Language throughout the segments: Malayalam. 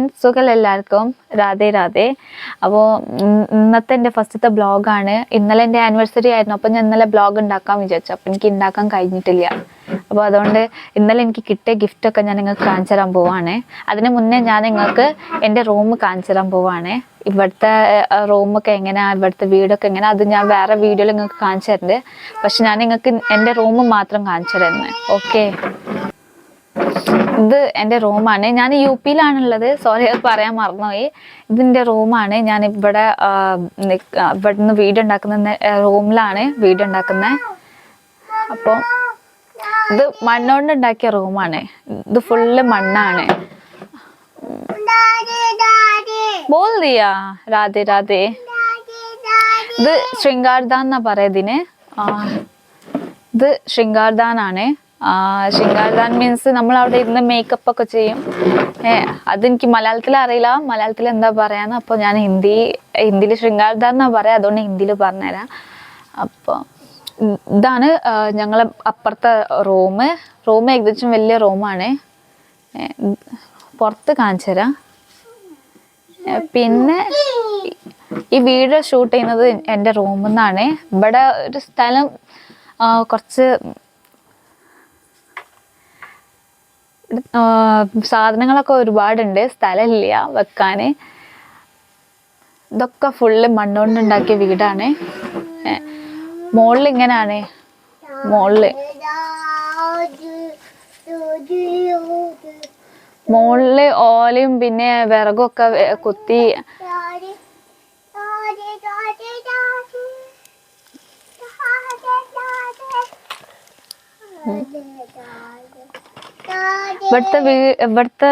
ഫ്രണ്ട്സ് സുഖം എല്ലാവർക്കും? രാധേ രാധേ. അപ്പോൾ ഇന്നത്തെ എന്റെ ഫസ്റ്റത്തെ ബ്ലോഗാണ്. ഇന്നലെ എന്റെ ആനിവേഴ്സറി ആയിരുന്നു. അപ്പോൾ ഞാൻ ഇന്നലെ ബ്ലോഗ് ഉണ്ടാക്കാൻ വിചാരിച്ചു. അപ്പോൾ എനിക്ക് ഉണ്ടാക്കാൻ കഴിഞ്ഞിട്ടില്ല. അപ്പോൾ അതുകൊണ്ട് ഇന്നലെ എനിക്ക് കിട്ടിയ ഗിഫ്റ്റൊക്കെ ഞാൻ നിങ്ങൾക്ക് കാണിച്ചു തരാൻ പോവാണ്. അതിന് മുന്നേ ഞാൻ നിങ്ങൾക്ക് എന്റെ റൂം കാണിച്ചു തരാൻ പോവാണ്. ഇവിടുത്തെ റൂമൊക്കെ എങ്ങനെയാണ് ഇവിടുത്തെ വീടൊക്കെ എങ്ങനെ അത് ഞാൻ വേറെ വീഡിയോയിൽ നിങ്ങൾക്ക് കാണിച്ചു തരുന്നുണ്ട് പക്ഷെ ഞാൻ നിങ്ങൾക്ക് എന്റെ റൂം മാത്രം കാണിച്ചു തരുന്നത് ഓക്കെ ഇത് എന്റെ റൂമാണ്. ഞാൻ യു പിയിലാണുള്ളത്. സോറി അത് പറയാൻ മറന്നുപോയി. ഇതിന്റെ റൂമാണ്. ഞാൻ ഇവിടെ ഇവിടെ നിന്ന് വീടുണ്ടാക്കുന്ന റൂമിലാണ് വീട് ഉണ്ടാക്കുന്നത് അപ്പോൾ ഇത് മണ്ണുകൊണ്ട് ഉണ്ടാക്കിയ റൂമാണ്. ഇത് ഫുള്ള് മണ്ണാണ്. ബോൾ രാധേ രാധേ. ഇത് ശൃംഗാർദാൻ എന്നാ പറയതിന് ഇത് ശൃംഗാർദാനാണ്. ആ, ശൃംഗാർദാൻ മീൻസ് നമ്മൾ അവിടെ ഇരുന്ന് മേക്കപ്പ് ഒക്കെ ചെയ്യും. അതെനിക്ക് മലയാളത്തിൽ അറിയില്ല. മലയാളത്തിൽ എന്താ പറയാന്ന് അപ്പോൾ ഞാൻ ഹിന്ദി ഹിന്ദിയിൽ ശൃംഗാർദാൻ എന്നാ പറയാ അതുകൊണ്ട് ഹിന്ദിയിൽ പറഞ്ഞുതരാം. അപ്പോൾ ഇതാണ് ഞങ്ങളെ അപ്പുറത്തെ റൂം റൂം ഏകദേശം വലിയ റൂമാണ് പുറത്ത് കാണിച്ചു തരാം. പിന്നെ ഈ വീഡിയോ ഷൂട്ട് ചെയ്യുന്നത് എന്റെ റൂമിൽ നിന്നാണ് ഇവിടെ ഒരു സ്ഥലം കുറച്ച് ആ, സാധനങ്ങളൊക്കെ ഒരുപാടുണ്ട്. സ്ഥലമില്ല വെക്കാൻ ഇതൊക്കെ ഫുള്ള് മണ്ണുകൊണ്ടുണ്ടാക്കിയ വീടാണ്. മുകളിൽ ഇങ്ങനെയാണ് മുകളിൽ മുകളിൽ ഓലയും പിന്നെ വിറകും ഒക്കെ വെ- കുത്തി. ഇവിടുത്തെ വീ ഇവിടുത്തെ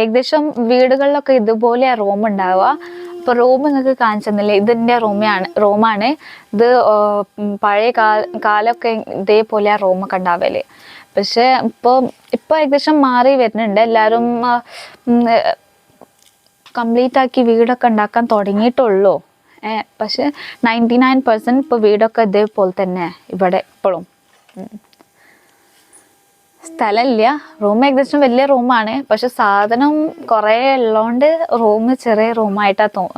ഏകദേശം വീടുകളിലൊക്കെ ഇതുപോലെ റൂം ഉണ്ടാവുക. അപ്പൊ റൂം നിങ്ങൾക്ക് കാണിച്ചെന്നില്ലേ? ഇതിന്റെ റൂമാണ് റൂമാണ്. ഇത് പഴയ കാലൊക്കെ ഇതേപോലെ റൂമൊക്കെ ഉണ്ടാവൽ. പക്ഷെ ഇപ്പൊ ഇപ്പൊ ഏകദേശം മാറി വരുന്നുണ്ട്. എല്ലാരും കംപ്ലീറ്റ് ആക്കി വീടൊക്കെ ഉണ്ടാക്കാൻ തുടങ്ങിയിട്ടുള്ളൂ. പക്ഷെ നയന്റി നയൻ പെർസെന്റ് ഇപ്പൊ വീടൊക്കെ ഇതേപോലെ തന്നെ ഇവിടെ ഇപ്പോഴും. സ്ഥലമില്ല. റൂം ഏകദേശം വലിയ റൂമാണ്. പക്ഷെ സാധനം കുറേ ഉള്ളതുകൊണ്ട് റൂം ചെറിയ റൂമായിട്ടാണ് തോ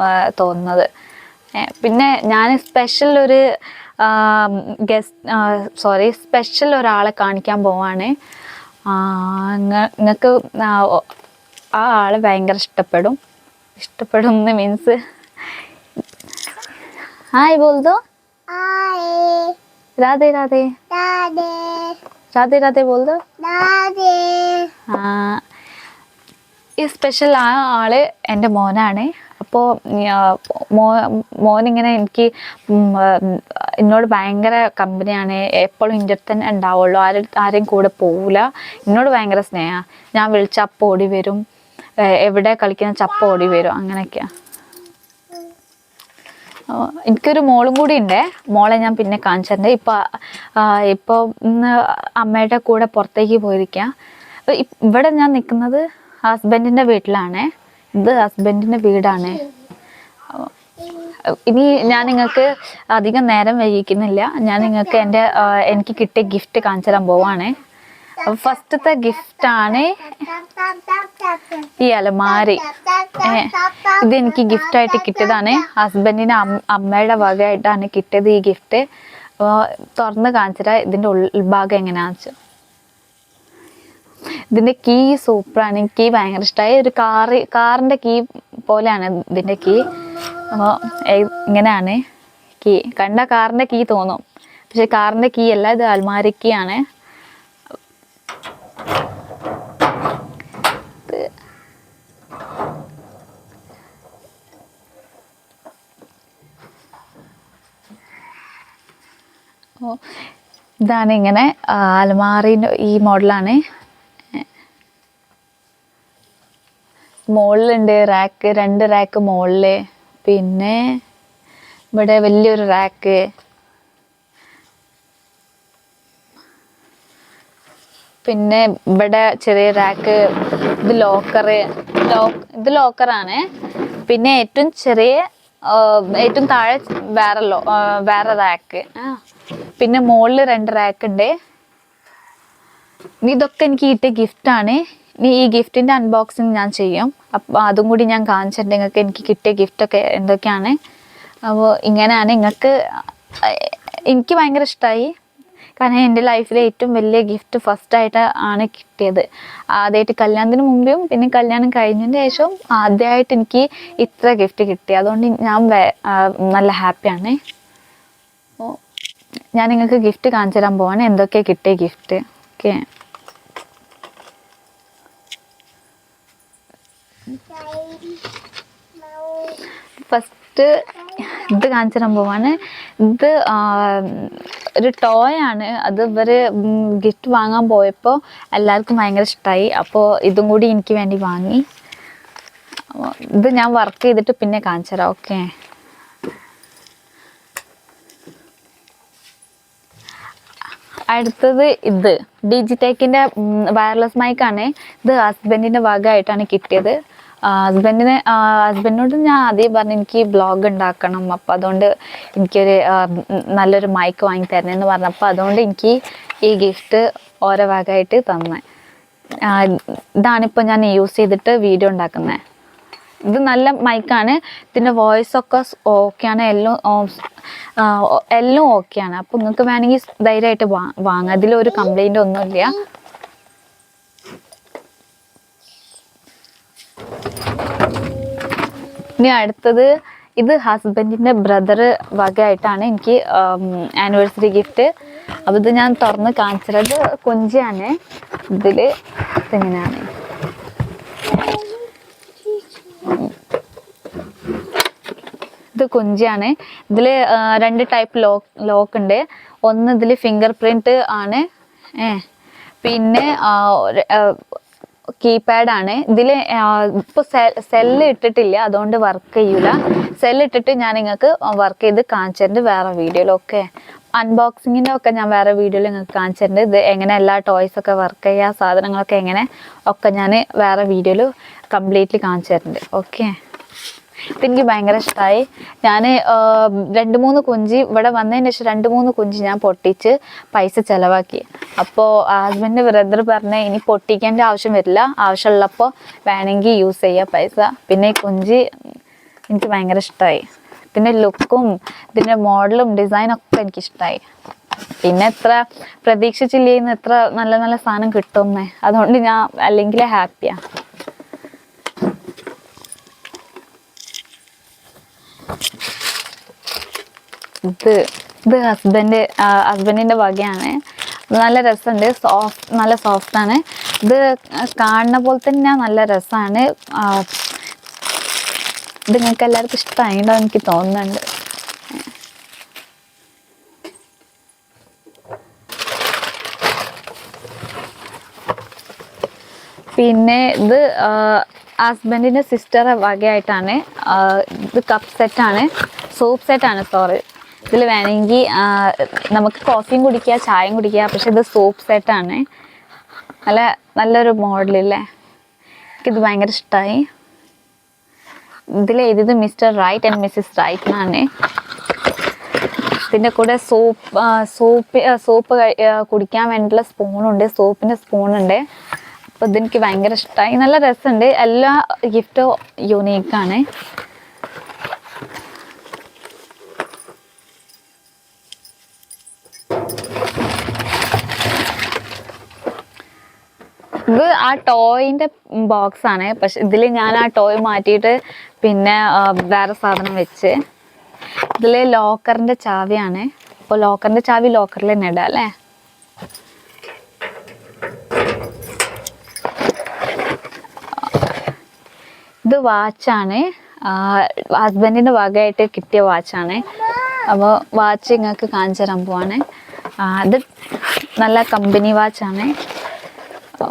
തോന്നുന്നത്. പിന്നെ ഞാൻ സ്പെഷ്യൽ ഒരു ഗസ്റ്റ് സോറി സ്പെഷ്യൽ ഒരാളെ കാണിക്കാൻ പോവാണ്. നിങ്ങൾക്ക് ആ ആളെ ഭയങ്കര ഇഷ്ടപ്പെടും. ഇഷ്ടപ്പെടും എന്ന് മീൻസ് ഹായ് ബോൾദോ. രാധേ രാധേ. രാധേ. രാധേ दो। राधे। ഈ സ്പെഷ്യൽ ആ ആൾ എന്റെ മോനാണ്. അപ്പോൾ മോ മോനിങ്ങനെ എനിക്ക് എന്നോട് ഭയങ്കര കമ്പനിയാണ്. എപ്പോഴും എന്റെ അടുത്ത് തന്നെ ഉണ്ടാവുള്ളൂ. ആരും ആരെയും കൂടെ പോവില്ല എന്നോട് ഭയങ്കര സ്നേഹമാണ് ഞാൻ വിളിച്ച അപ്പോൾ ഓടി വരും. എവിടെ കളിക്കുന്ന ചപ്പ ഓടി വരും. അങ്ങനെയൊക്കെയാണ് എനിക്കൊരു മോളും കൂടി ഉണ്ട് മോളെ ഞാൻ പിന്നെ കാണിച്ചിട്ടുണ്ട് ഇപ്പൊ ആ, ഇപ്പൊ ഇന്ന് അമ്മയുടെ കൂടെ പുറത്തേക്ക് പോയിരിക്കാം ഇവിടെ ഞാൻ നിൽക്കുന്നത് ഹസ്ബൻഡിന്റെ വീട്ടിലാണേ. ഇത് ഹസ്ബൻഡിന്റെ വീടാണ്. ഇനി ഞാൻ നിങ്ങൾക്ക് അധികം നേരം വൈകിക്കുന്നില്ല. ഞാൻ നിങ്ങൾക്ക് എന്റെ എനിക്ക് കിട്ടിയ ഗിഫ്റ്റ് കാണിച്ചു തരാൻ പോവാണ്. ഫസ്റ്റത്തെ ഗിഫ്റ്റ് ആണ് ഈ അലമാരി. ഇത് എനിക്ക് ഗിഫ്റ്റ് ആയിട്ട് കിട്ടിയതാണ്. ഹസ്ബൻഡിന് അമ്മയുടെ വകയായിട്ടാണ് കിട്ടിയത് ഈ ഗിഫ്റ്റ്. തുറന്ന് കാണിച്ചിട്ട് ഇതിന്റെ ഉൾഭാഗം എങ്ങനെയാണെന്ന് വെച്ചാൽ ഇതിന്റെ കീ സൂപ്പറാണ്. കീ ഭയങ്കര ഇഷ്ടമായി ഒരു കാറ് കാറിന്റെ കീ പോലെയാണ് ഇതിന്റെ കീ. അപ്പോൾ ഇങ്ങനെയാണ് കീ. കണ്ട കാറിന്റെ കീ തോന്നും. പക്ഷെ കാറിന്റെ കീ അല്ല ഇത് അൽമാരി കീ ആണ് ഇതാണ് ഇങ്ങനെ അലമാറിന്റെ ഈ മോഡലാണ്. മുകളിലുണ്ട് റാക്ക് രണ്ട് റാക്ക് മുകളിൽ പിന്നെ ഇവിടെ വലിയൊരു റാക്ക് പിന്നെ ഇവിടെ ചെറിയ റാക്ക് ഇത് ലോക്കർ ലോക്ക് ഇത് ലോക്കറാണ് പിന്നെ ഏറ്റവും ചെറിയ ഏറ്റവും താഴെ വേറെ ലോ വേറെ റാക്ക് പിന്നെ മുകളിൽ രണ്ട് റാക്ക് ഉണ്ട് ഇതൊക്കെ എനിക്ക് കിട്ടിയ ഗിഫ്റ്റാണ് ഇനി ഈ ഗിഫ്റ്റിന്റെ അൺബോക്സിങ് ഞാൻ ചെയ്യും. അപ്പോൾ അതും കൂടി ഞാൻ കാണിച്ചിട്ടുണ്ട് നിങ്ങൾക്ക് എനിക്ക് കിട്ടിയ ഗിഫ്റ്റൊക്കെ എന്തൊക്കെയാണ്. അപ്പോൾ ഇങ്ങനെയാണ്. നിങ്ങൾക്ക് എനിക്ക് ഭയങ്കര ഇഷ്ടമായി കാരണം എന്റെ ലൈഫിലെ ഏറ്റവും വലിയ ഗിഫ്റ്റ് ഫസ്റ്റായിട്ട് ആണ് കിട്ടിയത്. ആദ്യമായിട്ട് കല്യാണത്തിന് മുമ്പും പിന്നെ കല്യാണം കഴിഞ്ഞതിന് ശേഷവും ആദ്യമായിട്ട് എനിക്ക് ഇത്ര ഗിഫ്റ്റ് കിട്ടി. അതുകൊണ്ട് ഞാൻ നല്ല ഹാപ്പിയാണ് അപ്പോൾ ഞാൻ നിങ്ങൾക്ക് ഗിഫ്റ്റ് കാണിച്ചു തരാൻ പോവാണ്. എന്തൊക്കെയാണ് കിട്ടിയ ഗിഫ്റ്റ് ഓക്കെ. ഫസ്റ്റ് ഇത് കാണിച്ച സംഭവമാണ്. ഇത് ഒരു ടോയ് ആണ്. അത് ഇവർ ഗിഫ്റ്റ് വാങ്ങാൻ പോയപ്പോൾ എല്ലാവർക്കും ഭയങ്കര ഇഷ്ടമായി അപ്പോൾ ഇതും കൂടി എനിക്ക് വേണ്ടി വാങ്ങി. ഇത് ഞാൻ വർക്ക് ചെയ്തിട്ട് പിന്നെ കാണിച്ചു തരാം. ഓക്കെ അടുത്തത് ഇത്. ഡിജിടെക്കിന്റെ വയർലെസ് മൈക്കാണ് ഇത് ഹസ്ബൻഡിന്റെ ഭാഗമായിട്ടാണ് കിട്ടിയത്. ഹസ്ബൻഡിന് ഹസ്ബൻഡിനോട് ഞാൻ ആദ്യം പറഞ്ഞു എനിക്ക് ബ്ലോഗ് ഉണ്ടാക്കണം. അപ്പം അതുകൊണ്ട് എനിക്കൊരു നല്ലൊരു മൈക്ക് വാങ്ങി തരണമെന്ന് പറഞ്ഞപ്പോൾ അതുകൊണ്ട് എനിക്ക് ഈ ഗിഫ്റ്റ് ഓരോ ഭാഗമായിട്ട് തന്നെ. ഇതാണിപ്പോൾ ഞാൻ യൂസ് ചെയ്തിട്ട് വീഡിയോ ഉണ്ടാക്കുന്നത് ഇത് നല്ല മൈക്കാണ് ഇതിന്റെ വോയിസ് ഒക്കെ ഓക്കെയാണ് എല്ലാം എല്ലാം ഓക്കെയാണ് അപ്പോൾ നിങ്ങൾക്ക് വേണമെങ്കിൽ ധൈര്യമായിട്ട് വാങ്ങാം. ഇതിലൊരു കംപ്ലൈന്റ് ഒന്നുമില്ല. ഇനി അടുത്തത് ഇത് ഹസ്ബൻഡിന്റെ ബ്രദർ വകയായിട്ടാണ് എനിക്ക് ആനിവേഴ്സറി ഗിഫ്റ്റ് അപ്പോൾ ഇത് ഞാൻ തുറന്ന് കാണിച്ചത് കൊഞ്ചിയാണ്. ഇതിൽ ഇതെങ്ങനെയാണ്? ഇത് കൊഞ്ചിയാണ്. ഇതിൽ രണ്ട് ടൈപ്പ് ലോക്ക് ലോക്ക് ഉണ്ട്. ഒന്ന് ഇതിൽ ഫിംഗർ പ്രിന്റ് ആണ് പിന്നെ കീപാഡ് ആണ്. ഇതിൽ ഇപ്പോൾ സെല്ല് ഇട്ടിട്ടില്ല അതുകൊണ്ട് വർക്ക് ചെയ്യൂല. സെല്ല് ഇട്ടിട്ട് ഞാൻ നിങ്ങൾക്ക് വർക്ക് ചെയ്ത് കാണിച്ചിട്ടുണ്ട് വേറെ വീഡിയോയിൽ ഓക്കെ അൺബോക്സിങ്ങിന്റെ ഒക്കെ ഞാൻ വേറെ വീഡിയോയിൽ നിങ്ങൾക്ക് കാണിച്ചിട്ടുണ്ട് ഇത് എങ്ങനെ എല്ലാ ടോയ്സ് ഒക്കെ വർക്ക് ചെയ്യുക സാധനങ്ങളൊക്കെ എങ്ങനെ ഒക്കെ ഞാൻ വേറെ വീഡിയോയിൽ കംപ്ലീറ്റ്ലി കാണിച്ചു തരുന്നുണ്ട് ഓക്കെ ഇപ്പം എനിക്ക് ഭയങ്കര ഇഷ്ടമായി ഞാൻ രണ്ട് മൂന്ന് കുഞ്ചി ഇവിടെ വന്നതിന് ശേഷം രണ്ട് മൂന്ന് കുഞ്ചി ഞാൻ പൊട്ടിച്ച് പൈസ ചിലവാക്കി. അപ്പോൾ ഹസ്ബൻഡ് ബ്രദർ പറഞ്ഞ ഇനി പൊട്ടിക്കേണ്ട ആവശ്യം വരില്ല. ആവശ്യമുള്ളപ്പോൾ വേണമെങ്കിൽ യൂസ് ചെയ്യുക പൈസ. പിന്നെ ഈ കുഞ്ചി എനിക്ക് ഭയങ്കര ഇഷ്ടമായി പിന്നെ ലുക്കും ഇതിന്റെ മോഡലും ഡിസൈനും ഒക്കെ എനിക്കിഷ്ടമായി പിന്നെ എത്ര പ്രതീക്ഷിച്ചില്ലേന്ന് എത്ര നല്ല നല്ല സാധനം കിട്ടുമെന്നേ. അതുകൊണ്ട് ഞാൻ അല്ലെങ്കിൽ ഹാപ്പിയാണ് ഇത് ഇത് ഹസ്ബൻഡ് ഹസ്ബൻഡിന്റെ വകയാണ്. നല്ല രസമുണ്ട്. സോഫ്റ്റ് നല്ല സോഫ്റ്റ് ആണ്. ഇത് കാണുന്ന പോലെ തന്നെ നല്ല രസമാണ്. ഇത് നിങ്ങൾക്ക് എല്ലാവർക്കും ഇഷ്ടമായിട്ടോ എനിക്ക് തോന്നുന്നുണ്ട് പിന്നെ ഇത് ഹസ്ബൻഡിന്റെ സിസ്റ്റർ വകയായിട്ടാണ് ഇത് കപ്പ് സെറ്റാണ് സോപ്പ് സെറ്റാണ് സോറി ഇതിൽ വേണമെങ്കിൽ നമുക്ക് കോഫിയും കുടിക്കുക ചായയും കുടിക്കുക പക്ഷെ ഇത് സോപ്പ് സെറ്റാണ് നല്ല നല്ലൊരു മോഡലില്ലേ എനിക്കിത് ഭയങ്കര ഇഷ്ടമായി ഇതിൽ എഴുതിയത് Mr right and Mrs right എന്നാണ്. ഇതിന്റെ കൂടെ സോപ്പ് സോപ്പ് സോപ്പ് കുടിക്കാൻ വേണ്ടിയിട്ടുള്ള സ്പൂണുണ്ട് സോപ്പിന്റെ സ്പൂണുണ്ട് അപ്പോൾ ഇതെനിക്ക് ഭയങ്കര ഇഷ്ടമായി നല്ല രസമുണ്ട്. എല്ലാ ഗിഫ്റ്റും യുണീക്കാണ് ഇത് ആ ടോയിന്റെ ബോക്സ് ആണ്. പക്ഷെ ഇതിൽ ഞാൻ ആ ടോയ് മാറ്റിയിട്ട് പിന്നെ വേറെ സാധനം വെച്ച്. ഇതിൽ ലോക്കറിന്റെ ചാവിയാണ്. അപ്പോൾ ലോക്കറിന്റെ ചാവി ലോക്കറിൽ തന്നെ ഇടാം അല്ലേ? വാച്ചാണ്. ഹസ്ബൻഡിന്റെ വകയായിട്ട് കിട്ടിയ വാച്ചാണ്. അപ്പോൾ വാച്ച് നിങ്ങൾക്ക് കാണിച്ചു തരാൻ പോവാണ്. അത് നല്ല കമ്പനി വാച്ചാണ്. ഇതിന്റെ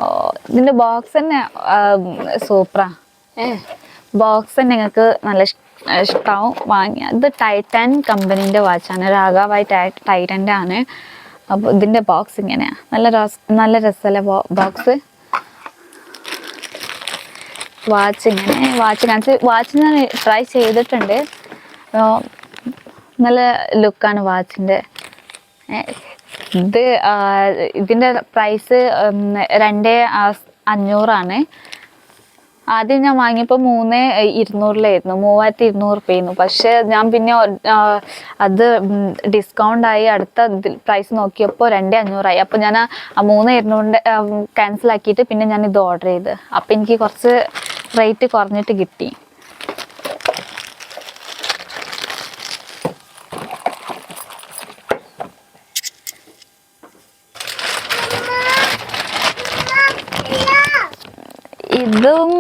ഇതിന്റെ ബോക്സ് തന്നെ സൂപ്പറാ ബോക്സ് തന്നെ നിങ്ങൾക്ക് നല്ല ഇഷ്ടമാവും വാങ്ങിയ. ഇത് ടൈറ്റാൻ കമ്പനീന്റെ വാച്ചാണ്. രാഗാവായി ടൈറ്റന്റെ ആണ്. അപ്പോൾ ഇതിന്റെ ബോക്സ് ഇങ്ങനെയാണ് നല്ല രസ നല്ല രസമല്ലേ ബോക്സ് വാച്ച് ഇങ്ങനെ വാച്ച് കാണിച്ച് വാച്ച് ഞാൻ ട്രൈ ചെയ്തിട്ടുണ്ട്. നല്ല ലുക്കാണ് വാച്ചിന്റെ ഇത് ഇതിന്റെ പ്രൈസ് രണ്ട് അഞ്ഞൂറാണ്. ആദ്യം ഞാൻ വാങ്ങിയപ്പോൾ മൂന്ന് ഇരുന്നൂറിലായിരുന്നു. മൂവായിരത്തി ഇരുന്നൂറ് റുപ്യായിരുന്നു പക്ഷേ ഞാൻ പിന്നെ അത് ഡിസ്കൗണ്ട് ആയി അടുത്ത പ്രൈസ് നോക്കിയപ്പോൾ രണ്ട് അഞ്ഞൂറായി. അപ്പോൾ ഞാൻ ആ മൂന്ന് ഇരുന്നൂറിന്റെ ക്യാൻസൽ ആക്കിയിട്ട് പിന്നെ ഞാൻ ഇത് ഓർഡർ ചെയ്ത്. അപ്പോൾ എനിക്ക് കുറച്ച് റേറ്റ് കുറഞ്ഞിട്ട് കിട്ടി. ഇതും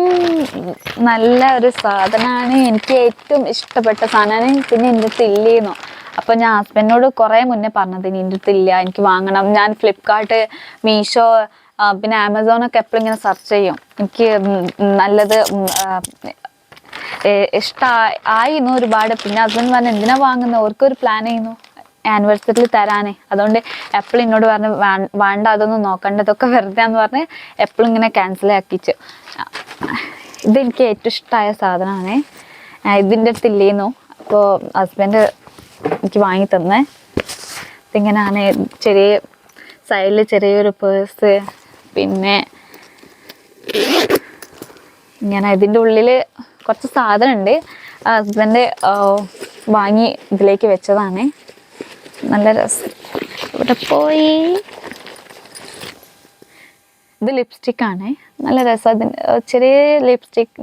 നല്ല ഒരു സാധനമാണ് എനിക്ക് ഏറ്റവും ഇഷ്ടപ്പെട്ട സാധനമാണ് പിന്നെ എന്റെ അടുത്ത് ഇല്ലേന്നു. അപ്പോൾ ഞാൻ ഹസ്ബൻഡിനോട് കുറേ മുന്നേ പറഞ്ഞത് ഇനി എന്റെ ഇല്ല. എനിക്ക് വാങ്ങണം. ഞാൻ ഫ്ലിപ്കാർട്ട് മീഷോ പിന്നെ ആമസോണൊക്കെ എപ്പോഴും ഇങ്ങനെ സെർച്ച് ചെയ്യും. എനിക്ക് നല്ലത് ഇഷ്ടമായി ആയിരുന്നു ഒരുപാട്. പിന്നെ ഹസ്ബൻഡ് പറഞ്ഞു എന്തിനാ വാങ്ങുന്നത് ഓർക്കൊരു പ്ലാൻ ചെയ്യുന്നു. ആനിവേഴ്സറിയിൽ തരാനേ. അതുകൊണ്ട് എപ്പോഴും എന്നോട് പറഞ്ഞ് "വാ- വേണ്ട അതൊന്നും നോക്കണ്ട. ഇതൊക്കെ വെറുതെ എന്ന് പറഞ്ഞ് എപ്പോഴും ഇങ്ങനെ ക്യാൻസൽ ആക്കിച്ചു. ഇതെനിക്ക് ഏറ്റവും ഇഷ്ടമായ സാധനമാണ്. ഇതിന്റെ അടുത്ത് ഇല്ലേന്നു. അപ്പോൾ ഹസ്ബൻഡ് എനിക്ക് വാങ്ങി തന്നേ. ഇതിങ്ങനെയാണ് ചെറിയ സൈഡിൽ ചെറിയൊരു പേഴ്സ് പിന്നെ ഇങ്ങനെ ഇതിന്റെ ഉള്ളിൽ കുറച്ച് സാധനമുണ്ട്. ഹസ്ബൻഡ് വാങ്ങി ഇതിലേക്ക് വെച്ചതാണ്. നല്ല രസം. ഇവിടെ പോയി. ഇത് ലിപ്സ്റ്റിക്കാണ് നല്ല രസം. അതിന് ചെറിയ ലിപ്സ്റ്റിക്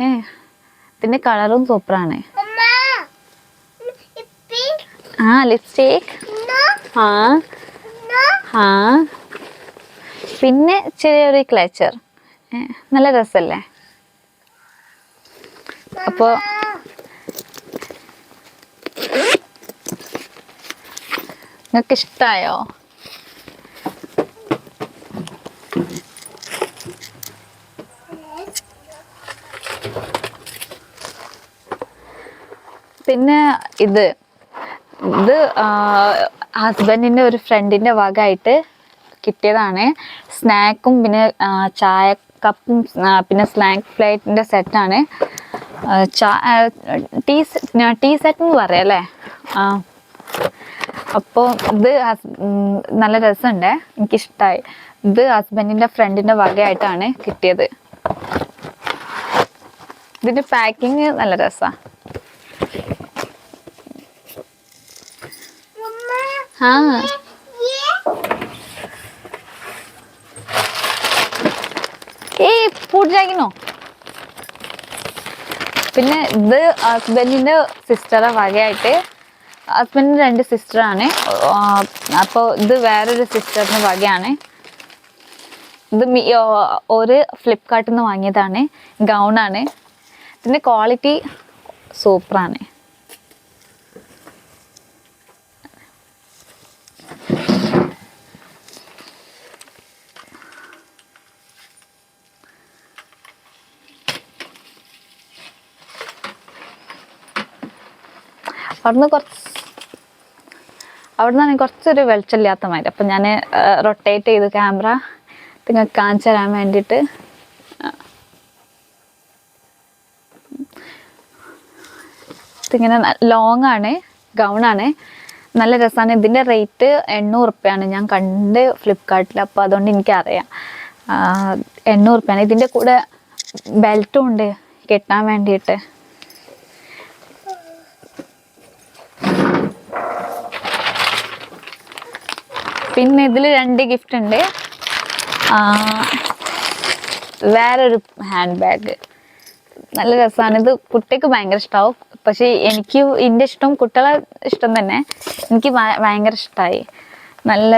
ഏ ഇതിന്റെ കളറും സൂപ്പറാണ് ആ ലിപ്സ്റ്റിക് ആ. ആ. പിന്നെ ചെറിയൊരു ക്ലേച്ചർ. നല്ല രസമല്ലേ അപ്പോൾ നിങ്ങൾക്ക് ഇഷ്ടമായോ പിന്നെ ഇത്. ഇത് ഹസ്ബൻഡിന്റെ ഒരു ഫ്രണ്ടിന്റെ വകമായിട്ട് കിട്ടിയതാണ്. സ്നാക്കും പിന്നെ ചായ കപ്പും പിന്നെ സ്നാക്ക് പ്ലേറ്റിന്റെ സെറ്റാണ്. ടീ ടീ സെറ്റ് എന്ന് പറയാം അല്ലേ? ആ. അപ്പോൾ ഇത് നല്ല രസമുണ്ട്. എനിക്കിഷ്ടമായി ഇത് ഹസ്ബൻഡിന്റെ ഫ്രണ്ടിന്റെ വകയായിട്ടാണ് കിട്ടിയത്. ഇതിന്റെ പാക്കിങ് നല്ല രസമാണ് ആ. ഏയ് ഫുഡ് ജാഗിനോ പിന്നെ ഇത് ഹസ്ബൻഡിന്റെ സിസ്റ്ററെ വകയായിട്ട് ഹസ്ബൻഡിന് രണ്ട് സിസ്റ്ററാണ്. അപ്പോൾ ഇത് വേറൊരു സിസ്റ്ററിന് വകയാണ്. ഇത് ഒരു ഫ്ലിപ്കാർട്ടിൽ നിന്ന് വാങ്ങിയതാണ് ഗൗണാണ്. ഇതിന്റെ ക്വാളിറ്റി സൂപ്പറാണ്. അവിടുന്ന് കുറച്ച് അവിടെ നിന്ന് കുറച്ചൊരു വെളിച്ചമില്ലാത്ത മാതിരി. അപ്പം ഞാൻ റൊട്ടേറ്റ് ചെയ്ത് ക്യാമറ നിങ്ങൾക്ക് കാണിച്ചു തരാൻ വേണ്ടിയിട്ട്. ഇതിങ്ങനെ ലോങ് ആണ് ഗൗണാണ് നല്ല രസമാണ് ഇതിന്റെ റേറ്റ് എണ്ണൂറ് റുപ്യാണ് ഞാൻ കണ്ട് ഫ്ലിപ്കാർട്ടിൽ. അപ്പോൾ അതുകൊണ്ട് എനിക്കറിയാം. എണ്ണൂറ് റുപ്യാണ് ഇതിന്റെ കൂടെ ബെൽറ്റും ഉണ്ട്. കെട്ടാൻ വേണ്ടിയിട്ട്. പിന്നെ ഇതിൽ രണ്ട് ഗിഫ്റ്റ് ഉണ്ട്. വേറൊരു ഹാൻഡ് ബാഗ് നല്ല രസമാണ് ഇത് കുട്ടിക്ക് ഭയങ്കര ഇഷ്ടമാവും പക്ഷേ എനിക്ക് എന്റെ ഇഷ്ടം കുട്ടികളെ ഇഷ്ടം തന്നെ. എനിക്ക് ഭയങ്കര ഇഷ്ടമായി നല്ല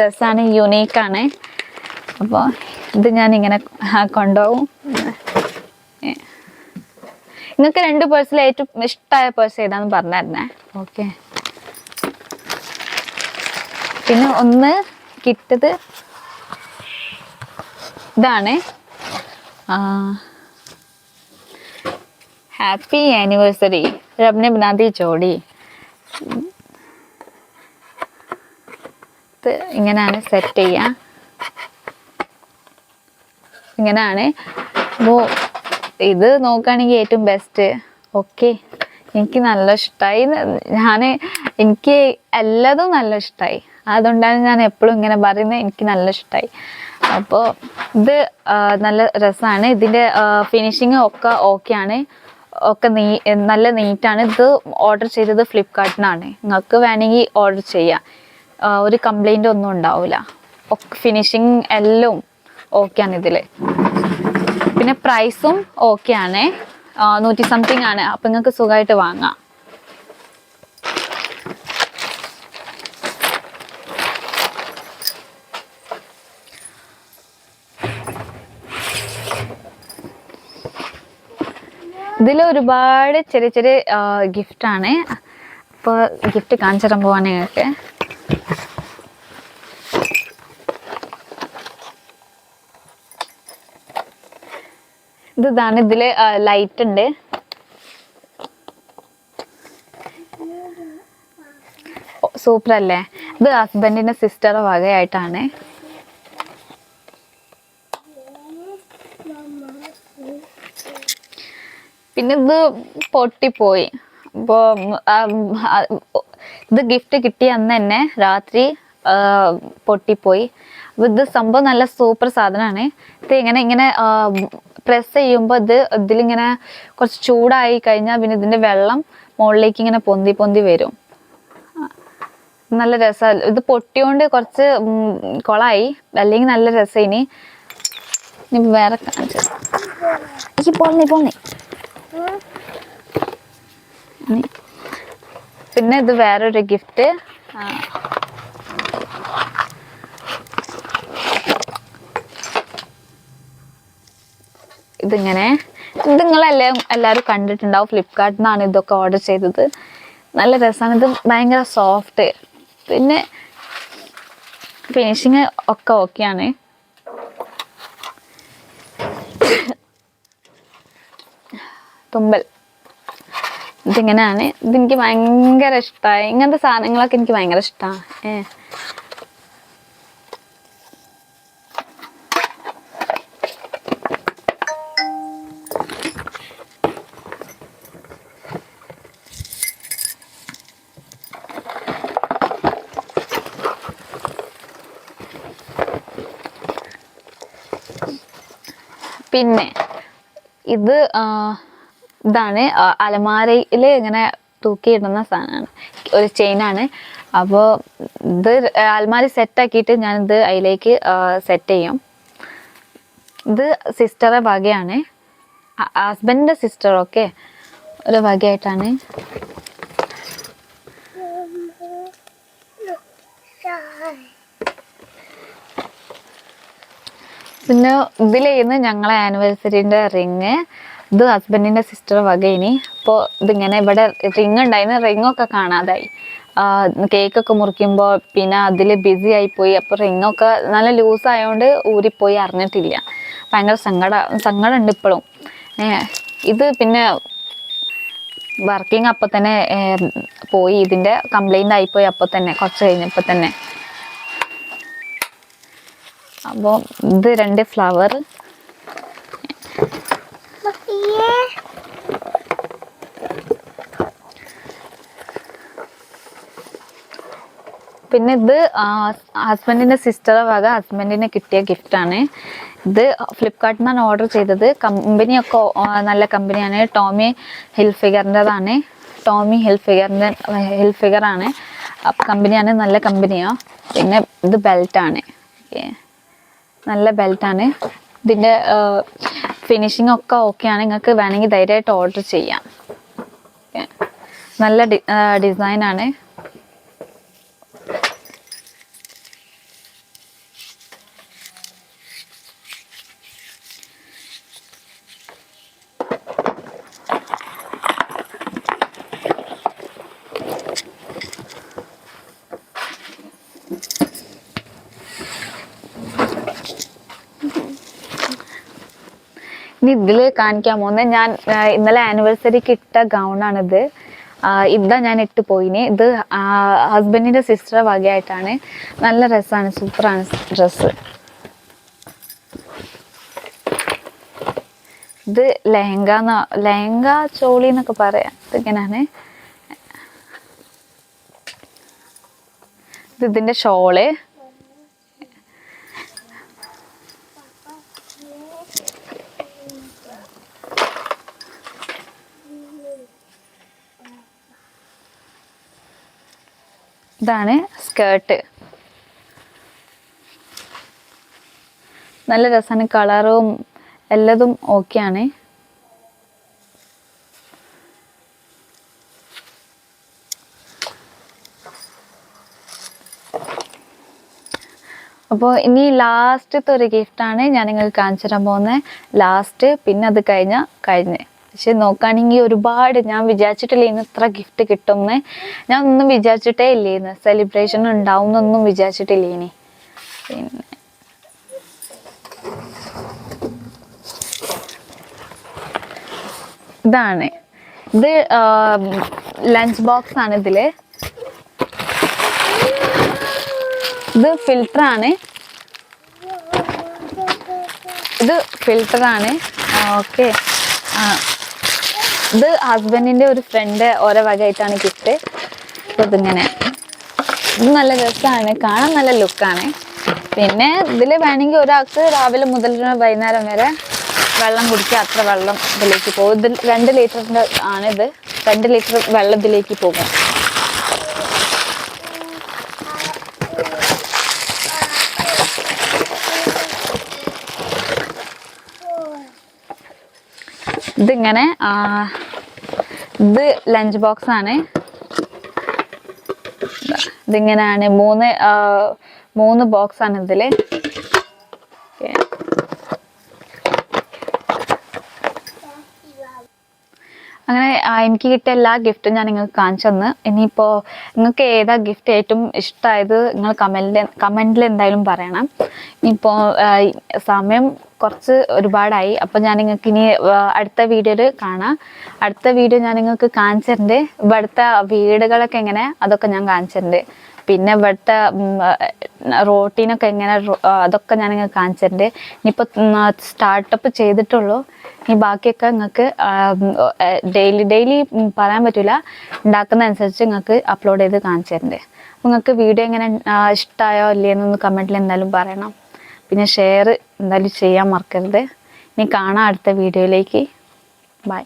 രസമാണ് യുണീക്കാണ് അപ്പോൾ ഇത് ഞാനിങ്ങനെ കൊണ്ടുപോകും. നിങ്ങൾക്ക് രണ്ട് പേഴ്സിൽ ഏറ്റവും ഇഷ്ടമായ പേഴ്സ് ഏതാന്ന് പറഞ്ഞായിരുന്നേ? ഓക്കെ. പിന്നെ ഒന്ന് കിട്ടത് ഇതാണ്. Happy anniversary. റബ്നെ ബനാദി ജോഡി. ഇത് ഇങ്ങനെയാണ് സെറ്റ് ചെയ്യുക ഇങ്ങനെയാണ്. അപ്പോൾ ഇത് നോക്കുകയാണെങ്കിൽ ഏറ്റവും ബെസ്റ്റ് ഓക്കെ എനിക്ക് നല്ല ഇഷ്ടമായി ഞാൻ എനിക്ക് എല്ലാതും നല്ല ഇഷ്ടമായി അതുകൊണ്ടാണ് ഞാൻ എപ്പോഴും ഇങ്ങനെ പറയുന്നത് എനിക്ക് നല്ല ഇഷ്ടമായി അപ്പോൾ ഇത് നല്ല രസമാണ് ഇതിന്റെ ഫിനിഷിങ് ഒക്കെ ഓക്കെയാണ് ഒക്കെ നീ നല്ല നീറ്റാണ് ഇത് ഓർഡർ ചെയ്തത് ഫ്ലിപ്കാർട്ടിനാണ്. നിങ്ങൾക്ക് വേണമെങ്കിൽ ഓർഡർ ചെയ്യാം. ഒരു കംപ്ലൈന്റ് ഒന്നും ഉണ്ടാവില്ല ഫിനിഷിങ് എല്ലാം ഓക്കെയാണ് ഇതിൽ പിന്നെ പ്രൈസും ഓക്കെ ആണ്. നൂറ്റി സംതിങ് ആണ്. അപ്പം നിങ്ങൾക്ക് സുഖമായിട്ട് വാങ്ങാം. ഇതിൽ ഒരുപാട് ചെറിയ ചെറിയ ഗിഫ്റ്റാണ് അപ്പോൾ ഗിഫ്റ്റ് കാണിച്ചു തരാൻ പോവാണ് നിങ്ങൾക്ക്. ഇത് ഇതാണ് ഇതിൽ ലൈറ്റ് ഉണ്ട്. സൂപ്പർ അല്ലേ ഇത് ഹസ്ബൻഡിന്റെ സിസ്റ്റർ വകയായിട്ടാണ്. പിന്നെ ഇത് പൊട്ടിപ്പോയി. അപ്പോൾ ഇത് ഗിഫ്റ്റ് കിട്ടിയ അന്ന് തന്നെ രാത്രി പൊട്ടിപ്പോയി. ഇത് സംഭവം നല്ല സൂപ്പർ സാധനമാണ്. ഇത് ഇങ്ങനെ ഇങ്ങനെ പ്രസ് ചെയ്യുമ്പോൾ ഇത് ഇതിലിങ്ങനെ കുറച്ച് ചൂടായി കഴിഞ്ഞാൽ പിന്നെ ഇതിന്റെ വെള്ളം മുകളിലേക്ക് ഇങ്ങനെ പൊന്തി പൊന്തി വരും. നല്ല രസം. ഇത് പൊട്ടിയോണ്ട് കുറച്ച് കുളമായി അല്ലെങ്കിൽ നല്ല രസം ഇനി. വേറെ പിന്നെ ഇത് വേറൊരു ഗിഫ്റ്റ് ഇതിങ്ങനെ. ഇത് എല്ലാവരും കണ്ടിട്ടുണ്ടാവും. ഫ്ലിപ്കാർട്ടിൽ നിന്നാണ് ഇതൊക്കെ ഓർഡർ ചെയ്തത്. നല്ല രസമാണ് ഇത് ഭയങ്കര സോഫ്റ്റ് പിന്നെ ഫിനിഷിങ് ഒക്കെ ഓക്കെയാണ് തുമ്പൽ. ഇതിങ്ങനെയാണ്. ഇതെനിക്ക് ഭയങ്കര ഇഷ്ടമായി ഇങ്ങനത്തെ സാധനങ്ങളൊക്കെ എനിക്ക് ഭയങ്കര ഇഷ്ടമാണ് ഏ. പിന്നെ ഇത് ഇതാണ് അലമാരയിൽ ഇങ്ങനെ തൂക്കിയിടുന്ന സാധനമാണ് ഒരു ചെയിനാണ് അപ്പോൾ ഇത് അലമാരി സെറ്റാക്കിയിട്ട് ഞാനിത് അതിലേക്ക് സെറ്റ് ചെയ്യും ഇത് സിസ്റ്ററെ വകയാണ് ഹസ്ബൻഡിന്റെ സിസ്റ്റർ ഓക്കെ ഒരു വകയായിട്ടാണ് പിന്നെ ഇതിലേന്ന് ഞങ്ങളെ ആനിവേഴ്സറിന്റെ റിങ് ഇത് ഹസ്ബൻഡിന്റെ സിസ്റ്റർ വകയിനി അപ്പോൾ ഇതിങ്ങനെ ഇവിടെ റിങ് ഉണ്ടായിരുന്നു റിങ്ങൊക്കെ കാണാതായി. കേക്കൊക്കെ മുറിക്കുമ്പോൾ പിന്നെ അതിൽ ബിസി ആയിപ്പോയി. അപ്പോൾ റിങ്ങൊക്കെ നല്ല ലൂസ് ആയതുകൊണ്ട് ഊരിപ്പോയി അറിഞ്ഞിട്ടില്ല. ഭയങ്കര സങ്കട സങ്കടമുണ്ട് ഇപ്പോഴും ഇത് പിന്നെ വർക്കിംഗ് അപ്പോൾ തന്നെ പോയി. ഇതിന്റെ കംപ്ലൈന്റ് ആയിപ്പോയി അപ്പോൾ തന്നെ കുറച്ച് കഴിഞ്ഞപ്പോൾ തന്നെ. അപ്പോൾ ഇത് രണ്ട് ഫ്ലവർ പിന്നെ ഇത് ഹസ്ബൻഡിന്റെ സിസ്റ്ററെ വക ഹസ്ബൻഡിന് കിട്ടിയ ഗിഫ്റ്റാണ് ഇത് ഫ്ലിപ്കാർട്ടിൽ നിന്നാണ് ഓർഡർ ചെയ്തത്. കമ്പനിയൊക്കെ നല്ല കമ്പനിയാണ് ടോമി ഹിൽഫിഗറിന്റെതാണ് ടോമി ഹിൽഫിഗറിന്റെ ഹിൽഫിഗറാണ് കമ്പനിയാണ് നല്ല കമ്പനിയാണ് പിന്നെ ഇത് ബെൽറ്റാണ് ഓക്കെ നല്ല ബെൽറ്റാണ്. ഇതിന്റെ ഫിനിഷിംഗ് ഒക്കെ ഓക്കെയാണ് നിങ്ങൾക്ക് വേണമെങ്കിൽ ധൈര്യമായിട്ട് ഓർഡർ ചെയ്യാം. നല്ല ഡി ഡിസൈനാണ് ഇതിൽ കാണിക്കാൻ പോകുന്നത് ഞാൻ ഇന്നലെ ആനിവേഴ്സറിക്ക് ഇട്ട ഗൗണാണിത് ഇതാ ഞാൻ ഇട്ട് പോയിന്. ഇത് ഹസ്ബൻഡിന്റെ സിസ്റ്റർ വകയായിട്ടാണ്. നല്ല രസമാണ് സൂപ്പറാണ് ഡ്രസ്സ് ഇത് ലഹങ്ക എന്ന ലഹങ്ക ചോളി എന്നൊക്കെ പറയാം. ഇതിങ്ങനെയാണ് ഇത് ഇതിന്റെ ഷോൾ. ഇതാണ് സ്കേർട്ട്. നല്ല രസമാണ് കളറും എല്ലതും ഓക്കെയാണ് അപ്പോൾ ഇനി ലാസ്റ്റത്തെ ഒരു ഗിഫ്റ്റാണ് ഞാൻ നിങ്ങൾക്ക് കാണിച്ചു തരാൻ പോകുന്നത്. ലാസ്റ്റ് പിന്നെ അത് കഴിഞ്ഞാൽ കഴിഞ്ഞ്. പക്ഷെ നോക്കുകയാണെങ്കിൽ ഒരുപാട് ഞാൻ വിചാരിച്ചിട്ടില്ല ഇന്ന് ഇത്ര ഗിഫ്റ്റ് കിട്ടുമെന്ന് ഞാൻ ഒന്നും വിചാരിച്ചിട്ടേ ഇല്ലേന്ന് സെലിബ്രേഷൻ ഉണ്ടാവും എന്നൊന്നും വിചാരിച്ചിട്ടില്ല ഇനി. പിന്നെ ഇതാണ്. ഇത് ലഞ്ച് ബോക്സ് ആണ് ഇതിൽ. ഇത് ആണ്. ഇത് ആണ്. ഓക്കെ ഇത് ഹസ്ബൻഡിന്റെ ഒരു ഫ്രണ്ട് ഓരോ വകയായിട്ടാണ് ഗിഫ്റ്റ് അപ്പോൾ ഇതിങ്ങനെ. ഇത് നല്ല രസമാണ്. കാണാൻ നല്ല ലുക്കാണ് പിന്നെ ഇതിൽ വേണമെങ്കിൽ ഒരാൾക്ക് രാവിലെ മുതൽ വൈകുന്നേരം വരെ വെള്ളം കുടിക്കുക അത്ര വെള്ളം ഇതിലേക്ക് പോകും. ഇതിൽ രണ്ട് ലിറ്ററിന്റെ ആണിത് രണ്ട് ലിറ്റർ വെള്ളം ഇതിലേക്ക് പോകും. ഇതിങ്ങനെ ഇത് ലഞ്ച് ബോക്സ് ആണ്. ഇതിങ്ങനെയാണ് മൂന്ന് മൂന്ന് ബോക്സ് ആണ് ഇതിൽ ഓക്കേ. അങ്ങനെ ആ, എനിക്ക് കിട്ടിയ എല്ലാ ഗിഫ്റ്റും ഞാൻ നിങ്ങൾക്ക് കാണിച്ചു തന്ന്. ഇനിയിപ്പോൾ നിങ്ങൾക്ക് ഏതാ ഗിഫ്റ്റ് ഏറ്റവും ഇഷ്ടമായത് നിങ്ങൾ കമന്റിൽ കമന്റിൽ എന്തായാലും പറയണം. ഇനിയിപ്പോൾ സമയം കുറച്ച് ഒരുപാടായി. അപ്പോൾ ഞാൻ നിങ്ങൾക്ക് ഇനി അടുത്ത വീഡിയോയിൽ കാണാം. അടുത്ത വീഡിയോ ഞാൻ നിങ്ങൾക്ക് കാണിച്ചു തരുന്നുണ്ട് ഇവിടുത്തെ വീടുകളൊക്കെ എങ്ങനെ അതൊക്കെ ഞാൻ കാണിച്ചു തരുന്നുണ്ട് പിന്നെ ഇവിടുത്തെ റോട്ടീനൊക്കെ എങ്ങനെ അതൊക്കെ ഞാൻ നിങ്ങൾക്ക് കാണിച്ചിട്ടുണ്ട് ഇനിയിപ്പോൾ സ്റ്റാർട്ടപ്പ് ചെയ്തിട്ടുള്ളൂ. ഇനി ബാക്കിയൊക്കെ നിങ്ങൾക്ക് ഡെയിലി ഡെയിലി പറയാൻ പറ്റില്ല ഉണ്ടാക്കുന്ന അനുസരിച്ച് നിങ്ങൾക്ക് അപ്ലോഡ് ചെയ്ത് കാണിച്ചു തരുന്നുണ്ട് അപ്പോൾ നിങ്ങൾക്ക് വീഡിയോ എങ്ങനെ ഇഷ്ടമായോ ഇല്ലയെന്നൊന്ന് കമന്റിൽ എന്തായാലും പറയണം. പിന്നെ ഷെയർ എന്തായാലും ചെയ്യാൻ മറക്കരുത്. ഇനി കാണാം അടുത്ത വീഡിയോയിലേക്ക് ബൈ